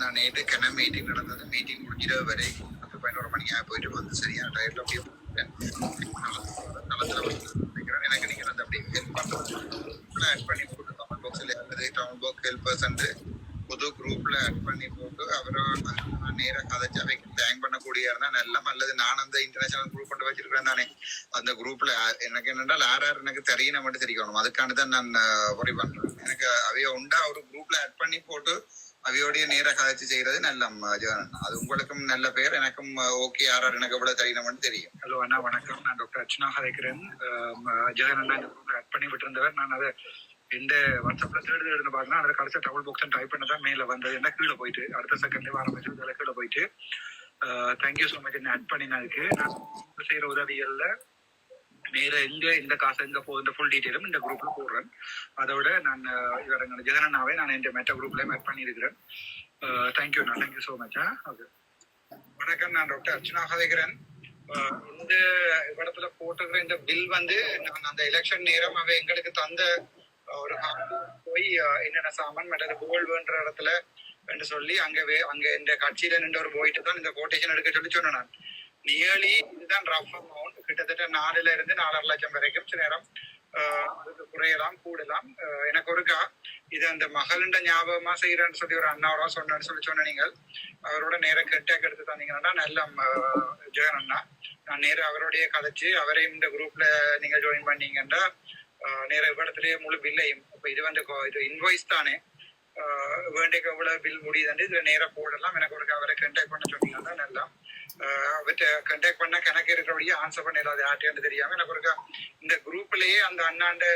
நான் நேற்று கிணறு மீட்டிங் நடந்தது. மீட்டிங் முடிஞ்சிட வரை பத்து பதினோரு மணியாக போயிட்டு வந்து சரியான டயர்ல அப்படியே வந்துட்டேன். எனக்கு நீங்கள் வந்து அப்படியே ஹெல்ப் பண்ணுறது ஆட் பண்ணி போட்டு தமிழ் பாக்ஸில் அல்லது தமிழ் பாக்ஸ் ஹெல்பர்ஸ் புது குரூப்ல ஆட் பண்ணி போட்டு அவரை நேராக கதைச்சு அவைக்கு தேங்க் பண்ணக்கூடிய இருந்தா நல்ல அல்லது நான் அந்த இன்டர்நேஷனல் குரூப் கொண்டு வச்சிருக்கிறேன் தானே. அந்த குரூப்ல எனக்கு என்னென்றால் யார் யார் எனக்கு தெரியணும் மட்டும் தெரியணும் அதுக்காண்டி தான் நான் ஒரி பண்றேன். எனக்கு அவைய உண்டா? ஒரு குரூப்ல ஆட் பண்ணி போட்டு அவையோடைய நேர கதைச்சு செய்யறது நல்ல அது உங்களுக்கும் நல்ல பேர் எனக்கும் ஓகே யார் யார் எனக்கு எவ்வளவு தெரியணும்னு தெரியும். ஹலோ அண்ணா வணக்கம். நான் டாக்டர் அர்ச்சனா ஹரிக்கிறேன் ஜெகன் இந்த குரூப்ல ஆட் பண்ணி விட்டுருந்தவர். நான் அதை இந்த வாட்ஸ்அப்ல தேர்ட் தேடுன்னு பாருங்க அதை கடைசி டபுள் பாக்ஸ் டைப் பண்ணதான் மேல வந்தது. என்ன கீழே போயிட்டு அடுத்த செகண்ட்லேயே ஆரம்பிச்சு இதில் கீழே போயிட்டு. தேங்க்யூ ஸோ மச் என்ன ஆட் பண்ணினதுக்கு நான் செய்யற உதவிகள்ல நேர எங்க இந்த காசு எங்க போகுது இந்த ஃபுல் டீட்டெயிலும் இந்த குரூப்ல போடுறேன். அதோட நான் அஹ், இவர் எங்க ஜெகன் நான் இந்த மெட்ட குரூப்லயும் ஆட் பண்ணியிருக்கிறேன். தேங்க்யூ நான் thank you so much okay வணக்கம் நான் டாக்டர் அர்ச்சனா ஹரிக்கிறேன் இந்த இடத்துல போட்டுக்கிற இந்த பில் வந்து நான் அந்த எலெக்ஷன் நேரம் அவ எங்களுக்கு தந்த ஒரு போய் என்னென்ன சாமான் மற்றது புகழ்வுன்ற இடத்துல என்று சொல்லி அங்க அங்க இந்த கட்சியில நின்று ஒரு போயிட்டு தான் இந்த கோட்டேஷன் எடுக்க சொல்லி சொன்னேன் நான். நியர்லி இதுதான் ரஃப் அமௌண்ட் கிட்டத்தட்ட நாலுல இருந்து நாலரை லட்சம் வரைக்கும் சில நேரம் குறையலாம் கூடலாம். அஹ், எனக்கு ஒருக்கா இது அந்த மகளிண்ட ஞாபகமா செய்யறேன்னு சொல்லி ஒரு அண்ணாவரா சொன்னேன்னு சொல்லி சொன்ன நீங்கள் அவரோட நேர கெட்டாக் எடுத்து தந்தீங்கன்னா நல்ல ஜெகன் அண்ணா. நான் நேரம் அவரோடய கதைச்சு அவரையும் இந்த குரூப்ல நீங்க ஜாயின் பண்ணீங்கன்னா நேர இடத்துலயே முழு பில்லையும் அப்ப இது வந்து இது இன்வாய்ஸ் தானே. அஹ், வேண்டிய எவ்வளவு பில் முடியுதுன்னு இதுல நேரம் போடலாம். எனக்கு ஒரு அவரை கண்டாக்ட் பண்ண சொன்னீங்கன்னா நல்லா அஹ், அவர்கிட்ட கண்டாக்ட் பண்ண கணக்கு இருக்கிறபடியே ஆன்சர் பண்ணிடலாம் யார்ட்டேன்னு தெரியாம எனக்கு ஒருக்கா இந்த குரூப்லயே அந்த அண்ணாண்ட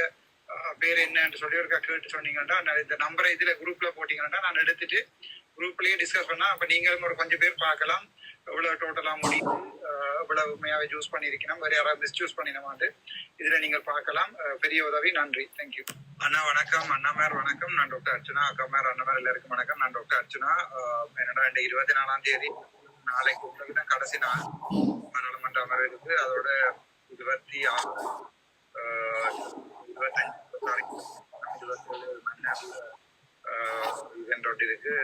பேர் என்னன்னு சொல்லி ஒருக்கா கேட்டு சொன்னீங்கன்னா நான் இந்த நம்பரை இதுல குரூப்ல போட்டீங்கன்னா நான் எடுத்துட்டு குரூப்லயே டிஸ்கஸ் பண்ணா அப்ப நீங்களும் ஒரு கொஞ்சம் பேர் பார்க்கலாம். எவ்வளவு டோட்டலா முடியுது எவ்வளவு உண்மையாவே சூஸ் பண்ணிருக்கணும் வேற யாராவது மிஸ்யூஸ் பண்ணினமாட்டு இதுல நீங்கள் பார்க்கலாம். பெரிய உதவி. நன்றி. தேங்க்யூ அண்ணா வணக்கம் அண்ணாமார் வணக்கம். நான் டாக்டர் அர்ச்சனா அக்காமார் மேர் எல்லாருக்கும் வணக்கம். நான் டாக்டர் அர்ச்சனா என்னடா இந்த இருபத்தி நாலாம் தேதி நாளைக்கு உங்களுக்கு தான் கடைசி நாள் நாடாளுமன்ற அமர்வு இருக்கு அதோட இருபத்தி ஆறு இருபத்தஞ்சு இருபத்தி இருக்கு.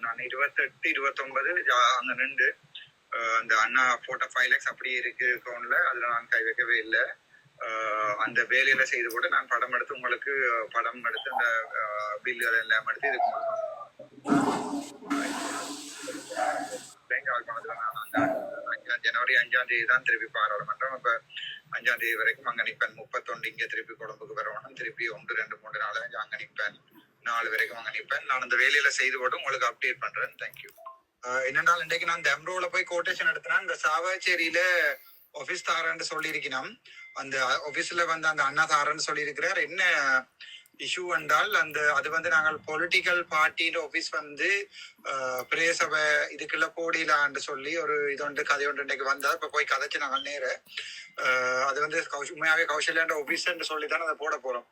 நான் இருபத்தெட்டு இருபத்தொன்பது ஜா- அங்க நின்று அந்த அண்ணா போட்டோ ஃபைவ் லேக்ஸ் அப்படியே இருக்கு அக்கௌண்ட்ல அதுல நான் கை வைக்கவே இல்லை. அந்த வேலையில செய்து கூட நான் படம் எடுத்து உங்களுக்கு படம் எடுத்து அந்த பில்லு எல்லாம் எடுத்து இதுக்கு நான் ஜனவரி அஞ்சாம் தேதி தான் திருப்பி பாராளுமன்றம். இப்ப அஞ்சாம் தேதி வரைக்கும் அங்கனிப்பன் முப்பத்தொண்டு இங்க திருப்பி கொழும்புக்கு வரணும். திருப்பி ஒன்று ரெண்டு மூன்று நாள் அங்க நிப்பேன் நாலு வரைக்கும் அங்கனிப்பன் நான் அந்த வேலையில செய்து போட்டு உங்களுக்கு அப்டேட் பண்றேன். தேங்க்யூ என்னென்றால் இன்றைக்கு நான் தெம்ரோல போய் கோட்டேஷன் எடுத்தேன்னா இந்த சாவாச்சேரியில ஆபீஸ் தாரன்னு சொல்லியிருக்கணும். அந்த ஆபீஸ்ல வந்து அந்த அண்ணா தாரன்னு சொல்லியிருக்கிறார். என்ன இஷ்யூ என்றால் அந்த அது வந்து நாங்கள் பொலிட்டிக்கல் பார்ட்டியின் ஆபீஸ் வந்து பிரேசபை இதுக்குள்ள போடிலான்னு சொல்லி ஒரு இது ஒன்று கதை ஒன்று இன்னைக்கு வந்தா இப்ப போய் கதைச்சு நாங்கள் நேர அது வந்து கௌஷ்- உண்மையாவே கௌசல்யாண்ட ஆபீஸ் சொல்லி தான் அதை போட போறோம்.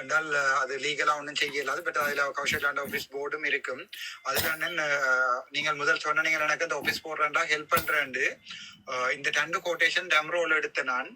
என்றால் அது லீகலா ஒன்றும் செய்யலாது பட் அதுல கௌசல்யாண்ட ஆபீஸ் போர்டும் இருக்கும். அதுல நீங்கள் முதல் சொன்ன நீங்கள் எனக்கு அந்த ஆபீஸ் போடுறேன்டா ஹெல்ப் பண்றேன்டு இந்த ரெண்டு கோட்டேஷன் டெம்ரோல எடுத்த நான்.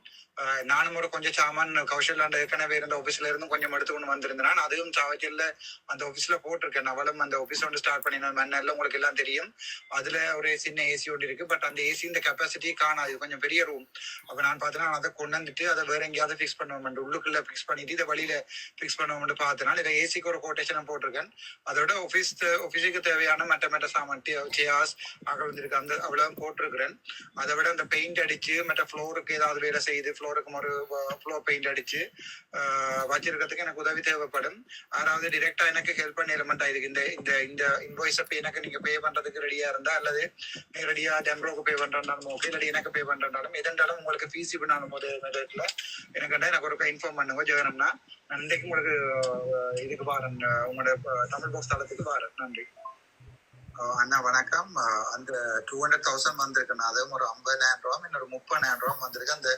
நானும் ஒரு கொஞ்சம் சாமான் கௌசல்யாண்ட ஏற்கனவே இருந்த ஆபீஸ்ல இருந்து கொஞ்சம் எடுத்துக்கொண்டு வந்திருந்தேன். அதுவும் சாவச்சல்ல அந்த ஆபீஸ்ல போட்டிருக்கேன். அவளும் அந்த ஆபீஸ் வந்து ஸ்டார்ட் பண்ணின மண்ணல்ல உங்களுக்கு எல்லாம் தெரியும். அதுல ஒரு சின்ன ஏசி ஒன்று இருக்கு. பட் அந்த ஏசி இந்த கெப்பாசிட்டி காணாது. கொஞ்சம் பெரிய ரூம் அப்ப நான் பார்த்தேன்னா அதை கொண்டு வந்துட்டு அதை வேற எங்கேயாவது ஃபிக்ஸ் பண்ணுவோம் உள்ளுக்குள்ள ஃபிக்ஸ் பண்ணிட்டு இதை வழியில ஃபிக்ஸ் பண்ணுவோம்னு பார்த்தனால இதை ஏசிக்கு ஒரு கோட்டேஷன் போட்டிருக்கேன். அதோட ஆபீஸ் ஆபீஸுக்கு தேவையான மற்ற மற்ற சாமான் சேர்ஸ் அகழ்ந்திருக்கு அந்த அவ்வளவு போட்டிருக்கிறேன். அதை விட அந்த பெயிண்ட் அடிச்சு மற்ற ஃப்ளோருக்கு ஏதாவது வேலை செய்து ஃப்ளோருக்கு ஒரு ஃப்ளோர் பெயிண்ட் அடிச்சு ஆஹ் வச்சிருக்கிறதுக்கு எனக்கு உதவி தேவைப்படும். யாராவது டிரெக்டா எனக்கு ஹெல்ப் பண்ணிடமாட்டா இதுக்கு இந்த இந்த இந்த இன்வாய்ஸ் பே எனக்கு நீங்க பே பண்றதுக்கு ரெடியா இருந்தா அல்லது ரெடியா டெம்ப்ரோக்கு பே பண்றாலும் ஓகே இல்லாட்டி எனக்கு பே பண்றாலும் எதென்றாலும் உங்களுக்கு ஃபீஸ் பண்ணாலும் போது மெதட்ல எனக்கு எனக்கு ஒரு இன்ஃபார்ம் பண்ணுங்க ஜெகனம்னா. நான் உங்களுக்கு இதுக்கு பாருங்க உங்களோட தமிழ் பாக்ஸ் தளத்துக்கு பாருங்க. நன்றி. அண்ணா வணக்கம். அந்த டூ ஹண்ட்ரட் தௌசண்ட் வந்திருக்கு. அதுவும் ஒரு ஐம்பதாயிரம் ரூபா இன்னொரு முப்பதாயிரம் ரூபா வந்திருக்கு. அந்த